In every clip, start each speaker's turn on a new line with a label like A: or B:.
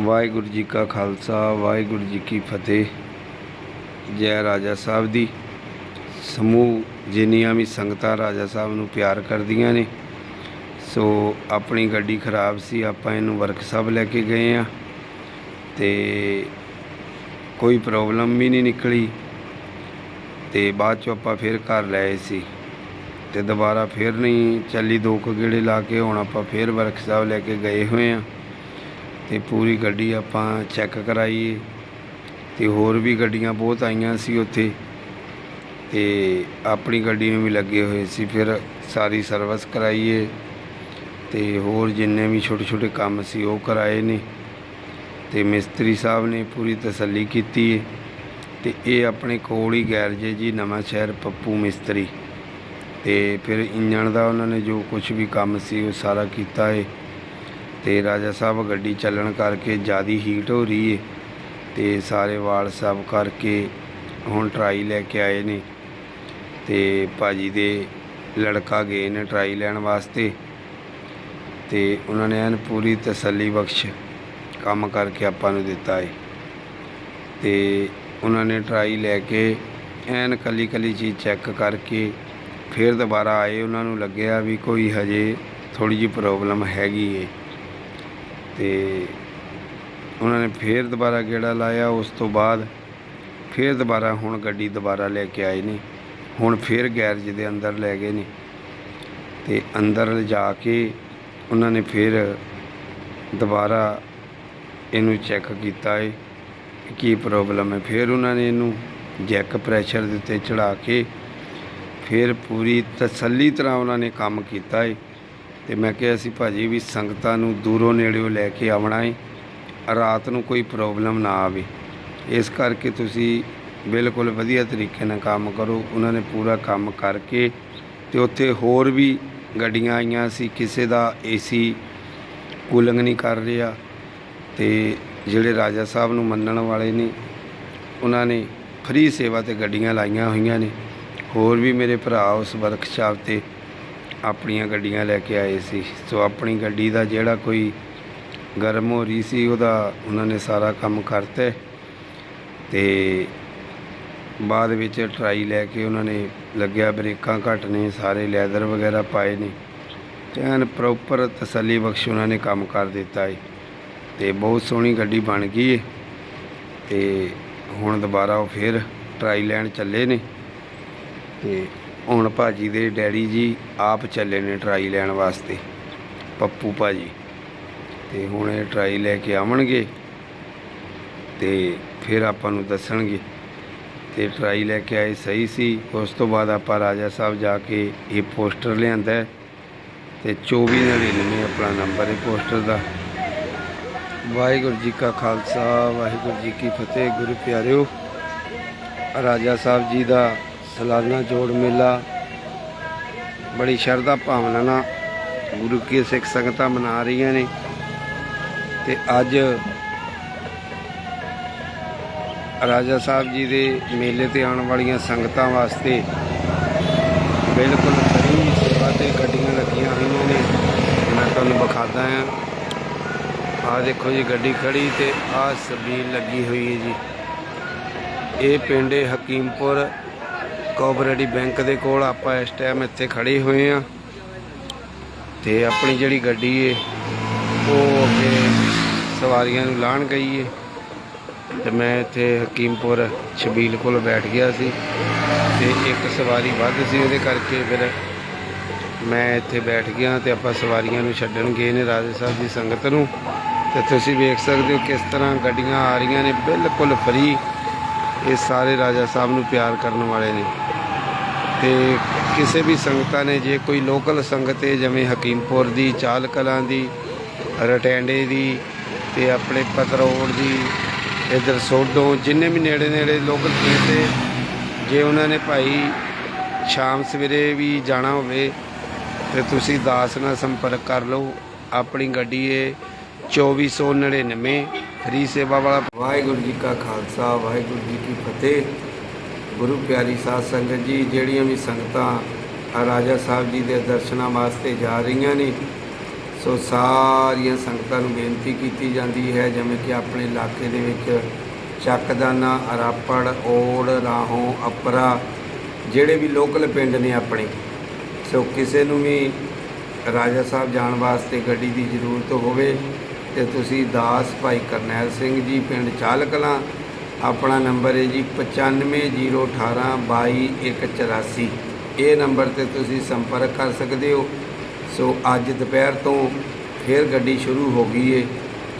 A: ਵਾਹਿਗੁਰੂ ਜੀ ਕਾ ਖਾਲਸਾ, ਵਾਹਿਗੁਰੂ ਜੀ ਕੀ ਫਤਿਹ। ਜੈ ਰਾਜਾ ਸਾਹਿਬ ਦੀ। ਸਮੂਹ ਜਿੰਨੀਆਂ ਵੀ ਸੰਗਤਾਂ ਰਾਜਾ ਸਾਹਿਬ ਨੂੰ ਪਿਆਰ ਕਰਦੀਆਂ ਨੇ, ਸੋ ਆਪਣੀ ਗੱਡੀ ਖਰਾਬ ਸੀ, ਆਪਾਂ ਇਹਨੂੰ ਵਰਕਸ਼ਾਪ ਲੈ ਕੇ ਗਏ ਆ ਤੇ ਕੋਈ ਪ੍ਰੋਬਲਮ ਵੀ ਨਹੀਂ ਨਿਕਲੀ। ਤੇ ਬਾਅਦ ਚੋਂ ਆਪਾਂ ਫਿਰ ਘਰ ਲਏ ਸੀ। ਤੇ ਦੁਬਾਰਾ ਫਿਰ ਨਹੀਂ, ਚੱਲੀ ਦੋ ਕੁ ਗੇੜੇ ਲਾ ਕੇ ਹੁਣ ਆਪਾਂ ਫਿਰ ਵਰਕਸ਼ਾਪ ਲੈ ਕੇ ਗਏ ਹੋਏ ਆ ਅਤੇ ਪੂਰੀ ਗੱਡੀ ਆਪਾਂ ਚੈੱਕ ਕਰਾਈ ਅਤੇ ਹੋਰ ਵੀ ਗੱਡੀਆਂ ਬਹੁਤ ਆਈਆਂ ਸੀ ਉੱਥੇ ਅਤੇ ਆਪਣੀ ਗੱਡੀ ਨੂੰ ਵੀ ਲੱਗੇ ਹੋਏ ਸੀ, ਫਿਰ ਸਾਰੀ ਸਰਵਿਸ ਕਰਾਈਏ ਅਤੇ ਹੋਰ ਜਿੰਨੇ ਵੀ ਛੋਟੇ ਛੋਟੇ ਕੰਮ ਸੀ ਉਹ ਕਰਾਏ ਨੇ ਤੇ ਮਿਸਤਰੀ ਸਾਹਿਬ ਨੇ ਪੂਰੀ ਤਸੱਲੀ ਕੀਤੀ ਹੈ ਤੇ ਇਹ ਆਪਣੇ ਕੋਲ ਹੀ ਗੈਰਜ ਹੈ ਜੀ, ਨਵਾਂ ਸ਼ਹਿਰ ਪੱਪੂ ਮਿਸਤਰੀ ਤੇ ਫਿਰ ਇੰਜਣ ਦਾ ਉਹਨਾਂ ਨੇ ਜੋ ਕੁਝ ਵੀ ਕੰਮ ਸੀ ਉਹ ਸਾਰਾ ਕੀਤਾ ਹੈ ਤੇ ਰਾਜਾ ਸਾਹਿਬ ਗੱਡੀ ਚੱਲਣ ਕਰਕੇ ਜਿਆਦੀ ਹੀਟ ਹੋ ਰਹੀ ਹੈ ਤੇ ਸਾਰੇ ਵਾਲ ਸਾਫ਼ ਕਰਕੇ ਹੁਣ ਟਰਾਈ ਲੈ ਕੇ ਆਏ ਨੇ ਤੇ ਭਾਜੀ ਦੇ ਲੜਕਾ ਗਏ ਨੇ ਟਰਾਈ ਲੈਣ ਵਾਸਤੇ ਤੇ ਉਹਨਾਂ ਨੇ ਐਨ ਪੂਰੀ ਤਸੱਲੀ ਬਖਸ਼ ਕੰਮ ਕਰਕੇ ਆਪਾਂ ਨੂੰ ਦਿੱਤਾ ਹੈ ਤੇ ਉਹਨਾਂ ਨੇ ਟਰਾਈ ਲੈ ਕੇ ਐਨ ਕੱਲੀ ਕੱਲੀ ਚੀਜ਼ ਚੈੱਕ ਕਰਕੇ ਫਿਰ ਦੁਬਾਰਾ ਆਏ, ਉਹਨਾਂ ਨੂੰ ਲੱਗਿਆ ਵੀ ਕੋਈ ਹਜੇ ਥੋੜੀ ਜਿਹੀ ਪ੍ਰੋਬਲਮ ਹੈਗੀ ਏ। ਤੇ ਉਹਨਾਂ ਨੇ ਫਿਰ ਦੁਬਾਰਾ ਗੇੜਾ ਲਾਇਆ। ਉਸ ਤੋਂ ਬਾਅਦ ਫਿਰ ਦੁਬਾਰਾ ਹੁਣ ਗੱਡੀ ਦੁਬਾਰਾ ਲੈ ਕੇ ਆਏ ਨੇ। ਹੁਣ ਫਿਰ ਗੈਰਜ ਦੇ ਅੰਦਰ ਲੈ ਗਏ ਨੇ। ਤੇ ਅੰਦਰ ਲਿਜਾ ਕੇ ਉਹਨਾਂ ਨੇ ਫਿਰ ਦੁਬਾਰਾ ਇਹਨੂੰ ਚੈੱਕ ਕੀਤਾ ਹੈ ਕੀ ਪ੍ਰੋਬਲਮ ਹੈ ਫਿਰ ਉਹਨਾਂ ਨੇ ਇਹਨੂੰ ਜੈਕ ਪ੍ਰੈਸ਼ਰ ਦੇ ਉੱਤੇ ਚੜਾ ਕੇ ਫਿਰ ਪੂਰੀ ਤਸੱਲੀ ਤਰ੍ਹਾਂ ਉਹਨਾਂ ਨੇ ਕੰਮ ਕੀਤਾ ਹੈ ਤੇ ਮੈਂ ਕਿਹਾ ਸੀ ਭਾਜੀ ਵੀ ਸੰਗਤਾਂ ਨੂੰ ਦੂਰੋਂ ਨੇੜਿਓਂ ਲੈ ਕੇ ਆਉਣਾ ਹੈ ਰਾਤ ਨੂੰ ਕੋਈ ਪ੍ਰੋਬਲਮ ਨਾ ਆਵੇ। ਇਸ ਕਰਕੇ ਤੁਸੀਂ ਬਿਲਕੁਲ ਵਧੀਆ ਤਰੀਕੇ ਨਾਲ ਕੰਮ ਕਰੋ। ਉਹਨਾਂ ਨੇ ਪੂਰਾ ਕੰਮ ਕਰਕੇ ਤੇ ਉੱਥੇ ਹੋਰ ਵੀ ਗੱਡੀਆਂ ਆਈਆਂ ਸੀ। ਕਿਸੇ ਦਾ ਏਸੀ ਕੂਲਿੰਗ ਨਹੀਂ ਕਰ ਰਿਹਾ ਤੇ ਜਿਹੜੇ ਰਾਜਾ ਸਾਹਿਬ ਨੂੰ ਮੰਨਣ ਵਾਲੇ ਨੇ, ਉਹਨਾਂ ਨੇ ਫ੍ਰੀ ਸੇਵਾ ਤੇ ਗੱਡੀਆਂ ਲਾਈਆਂ ਹੋਈਆਂ ਨੇ। ਹੋਰ ਵੀ ਮੇਰੇ ਭਰਾ ਉਸ ਵਰਕਸ਼ਾਪ ਤੇ ਆਪਣੀਆਂ ਗੱਡੀਆਂ ਲੈ ਕੇ ਆਏ ਸੀ। ਸੋ ਆਪਣੀ ਗੱਡੀ ਦਾ ਜਿਹੜਾ ਕੋਈ ਗਰਮ ਹੋ ਰਹੀ ਸੀ, ਉਹਦਾ ਉਹਨਾਂ ਨੇ ਸਾਰਾ ਕੰਮ ਕਰਤਾ। ਹੈ। ਤੇ ਬਾਅਦ ਵਿੱਚ ਟਰਾਈ ਲੈ ਕੇ ਉਹਨਾਂ ਨੇ ਲੱਗਿਆ, ਬ੍ਰੇਕਾਂ ਘੱਟ ਨੇ, ਸਾਰੇ ਲੈਦਰ ਵਗੈਰਾ ਪਾਏ ਨੇ। ਐਨ ਪ੍ਰੋਪਰ ਤਸੱਲੀ ਬਖਸ਼ ਉਹਨਾਂ ਨੇ ਕੰਮ ਕਰ ਦਿੱਤਾ ਹੈ ਤੇ ਬਹੁਤ ਸੋਹਣੀ ਗੱਡੀ ਬਣ ਗਈ ਹੈ ਤੇ ਹੁਣ ਦੁਬਾਰਾ ਉਹ ਫਿਰ ਟਰਾਈ ਲੈਣ ਚੱਲੇ ਨੇ। ਤੇ ਹੁਣ ਭਾਜੀ ਦੇ ਡੈਡੀ ਜੀ ਆਪ ਚੱਲੇ ਨੇ ਟਰਾਈ ਲੈਣ ਵਾਸਤੇ, ਪੱਪੂ ਭਾਜੀ। ਤੇ ਹੁਣ ਇਹ ਟਰਾਈ ਲੈ ਕੇ ਆਵਣਗੇ ਤੇ ਫਿਰ ਆਪਾਂ ਨੂੰ ਦੱਸਣਗੇ। ਤੇ ਟਰਾਈ ਲੈ ਕੇ ਆਏ ਸਹੀ ਸੀ, ਉਸ ਤੋਂ ਬਾਅਦ ਆਪਾਂ ਰਾਜਾ ਸਾਹਿਬ ਜਾ ਕੇ ਇਹ ਪੋਸਟਰ ਲਿਆਂਦਾ ਹੈ ਤੇ 2499 ਆਪਣਾ ਨੰਬਰ ਹੈ ਪੋਸਟਰ ਦਾ। ਵਾਹਿਗੁਰੂ ਜੀ ਕਾ ਖਾਲਸਾ, ਵਾਹਿਗੁਰੂ ਜੀ ਕੀ ਫਤਿਹ, ਗੁਰੂ ਪਿਆਰਿਓ। ਰਾਜਾ ਸਾਹਿਬ ਜੀ ਦਾ ਸਾਲਾਨਾ ਜੋੜ ਮੇਲਾ। ਬੜੀ ਸ਼ਰਧਾ ਭਾਵਨਾ ਨਾਲ ਗੁਰੂ ਕੀ ਸਿੱਖ ਸੰਗਤਾਂ ਮਨਾ ਰਹੀਆਂ ਨੇ। ਤੇ ਅੱਜ ਰਾਜਾ ਸਾਹਿਬ ਜੀ ਦੇ ਮੇਲੇ ਤੇ ਆਉਣ ਵਾਲੀਆਂ ਸੰਗਤਾਂ ਵਾਸਤੇ ਬਿਲਕੁਲ ਫਰੀ ਸੇਵਾ ਤੇ ਗੱਡੀਆਂ ਲੱਗੀਆਂ ਹੋਈਆਂ ਨੇ। ਮੈਂ ਤੁਹਾਨੂੰ ਵਿਖਾਦਾ ਆ ਆਹ ਦੇਖੋ ਜੀ, ਗੱਡੀ ਖੜੀ ਤੇ ਆਹ ਸਬੀਲ ਲੱਗੀ ਹੋਈ ਹੈ ਜੀ। ਇਹ ਪਿੰਡ ਹਕੀਮਪੁਰ ਕੋਆਪਰੇਟਿਵ ਬੈਂਕ ਦੇ ਕੋਲ ਆਪਾਂ ਇਸ ਟਾਈਮ ਇੱਥੇ ਖੜੇ ਹੋਏ ਆ ਤੇ ਆਪਣੀ ਜਿਹੜੀ ਗੱਡੀ ਏ, ਉਹ ਅੱਗੇ ਸਵਾਰੀਆਂ ਨੂੰ ਲਾਣ ਗਈ ਏ। ਤੇ ਮੈਂ ਇੱਥੇ ਹਕੀਮਪੁਰ ਛਬੀਲ ਕੋਲ ਬੈਠ ਗਿਆ ਸੀ। ਤੇ ਇੱਕ ਸਵਾਰੀ ਵੱਧ ਸੀ ਉਹਦੇ ਕਰਕੇ ਫਿਰ ਮੈਂ ਇੱਥੇ ਬੈਠ ਗਿਆ ਤੇ ਆਪਾਂ ਸਵਾਰੀਆਂ ਨੂੰ ਛੱਡਣ ਗਏ ਨੇ ਰਾਜੇ ਸਾਹਿਬ ਦੀ ਸੰਗਤ ਨੂੰ। ਤੇ ਤੁਸੀਂ ਵੇਖ ਸਕਦੇ ਹੋ ਕਿਸ ਤਰ੍ਹਾਂ ਗੱਡੀਆਂ ਆ ਰਹੀਆਂ ਨੇ, ਬਿਲਕੁਲ ਫਰੀ ਇਹ ਸਾਰੇ ਰਾਜਾ ਸਾਹਿਬ ਨੂੰ ਪਿਆਰ ਕਰਨ ਵਾਲੇ ਨੇ। ਤੇ ਕਿਸੇ ਵੀ ਸੰਗਤਾਂ ਨੇ, ਜੇ ਕੋਈ ਲੋਕਲ ਸੰਗਤ ਹੈ, ਜਿਵੇਂ ਹਕੀਮਪੁਰ ਦੀ ਚਾਲ ਕਲਾਂ ਦੀ, ਰਟੈਂਡੇ ਦੀ ਤੇ ਆਪਣੇ ਪਤਰੋੜ ਦੀ, ਇਧਰ ਸੋਡੋ ਜਿੰਨੇ ਵੀ ਨੇੜੇ ਨੇੜੇ ਲੋਕਲ ਤੇ ਜੇ ਉਹਨਾਂ ਨੇ ਭਾਈ ਸ਼ਾਮ ਸਵੇਰੇ ਵੀ ਜਾਣਾ ਹੋਵੇ, ਤੇ ਤੁਸੀਂ ਦਾਸ ਨਾਲ ਸੰਪਰਕ ਕਰ ਲਓ। ਆਪਣੀ ਗੱਡੀ ਹੈ 2499 ਫ੍ਰੀ ਸੇਵਾ ਵਾਲਾ ਵਾਹਿਗੁਰੂ ਜੀ ਕਾ ਖਾਲਸਾ, ਵਾਹਿਗੁਰੂ ਜੀ ਕੀ ਫਤਿਹ। ਗੁਰੂ ਪਿਆਰੀ ਸਾਧ ਸੰਗਤ ਜੀ, ਜਿਹੜੀਆਂ ਵੀ ਸੰਗਤਾਂ ਰਾਜਾ ਸਾਹਿਬ ਜੀ ਦੇ ਦਰਸ਼ਨਾਂ ਵਾਸਤੇ ਜਾ ਰਹੀਆਂ ਨੇ, ਸੋ ਸਾਰੀਆਂ ਸੰਗਤਾਂ ਨੂੰ ਬੇਨਤੀ ਕੀਤੀ ਜਾਂਦੀ ਹੈ, ਜਿਵੇਂ ਕਿ ਆਪਣੇ ਇਲਾਕੇ ਦੇ ਵਿੱਚ ਚੱਕਦਾਨਾ, ਅਰਾਪੜ, ਓੜ, ਰਾਹੋਂ, ਅਪਰਾ, ਜਿਹੜੇ ਵੀ ਲੋਕਲ ਪਿੰਡ ਨੇ ਆਪਣੇ। ਸੋ ਕਿਸੇ ਨੂੰ ਵੀ ਰਾਜਾ ਸਾਹਿਬ ਜਾਣ ਵਾਸਤੇ ਗੱਡੀ ਦੀ ਜ਼ਰੂਰਤ ਹੋਵੇ ਤੇ ਤੁਸੀਂ ਦਾਸ ਭਾਈ ਕਰਨੈਲ ਸਿੰਘ ਜੀ, ਪਿੰਡ ਚਾਲ ਕਲਾਂ ਆਪਣਾ ਨੰਬਰ ਹੈ ਜੀ 9501822184 ਇਹ ਨੰਬਰ ਤੇ ਤੁਸੀਂ ਸੰਪਰਕ ਕਰ ਸਕਦੇ ਹੋ। ਸੋ ਅੱਜ ਦੁਪਹਿਰ ਤੋਂ ਫਿਰ ਗੱਡੀ ਸ਼ੁਰੂ ਹੋ ਗਈ ਏ,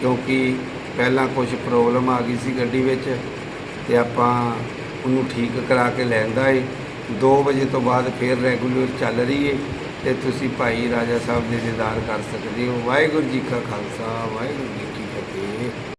A: ਕਿਉਂਕਿ ਪਹਿਲਾਂ ਕੁਝ ਪ੍ਰੋਬਲਮ ਆ ਗਈ ਸੀ ਗੱਡੀ ਵਿੱਚ ਤੇ ਆਪਾਂ ਉਹਨੂੰ ਠੀਕ ਕਰਾ ਕੇ ਲੈਂਦਾ ਏ। 2 ਵਜੇ ਤੋਂ ਬਾਅਦ ਫਿਰ ਰੈਗੂਲਰ ਚੱਲ ਰਹੀ ਏ। ਤੇ ਤੁਸੀਂ ਭਾਈ ਰਾਜਾ ਸਾਹਿਬ ਦੇ ਦੀਦਾਰ ਕਰ ਸਕਦੇ ਹੋ। ਵਾਹਿਗੁਰੂ ਜੀ ਕਾ ਖਾਲਸਾ, ਵਾਹਿਗੁਰੂ ਜੀ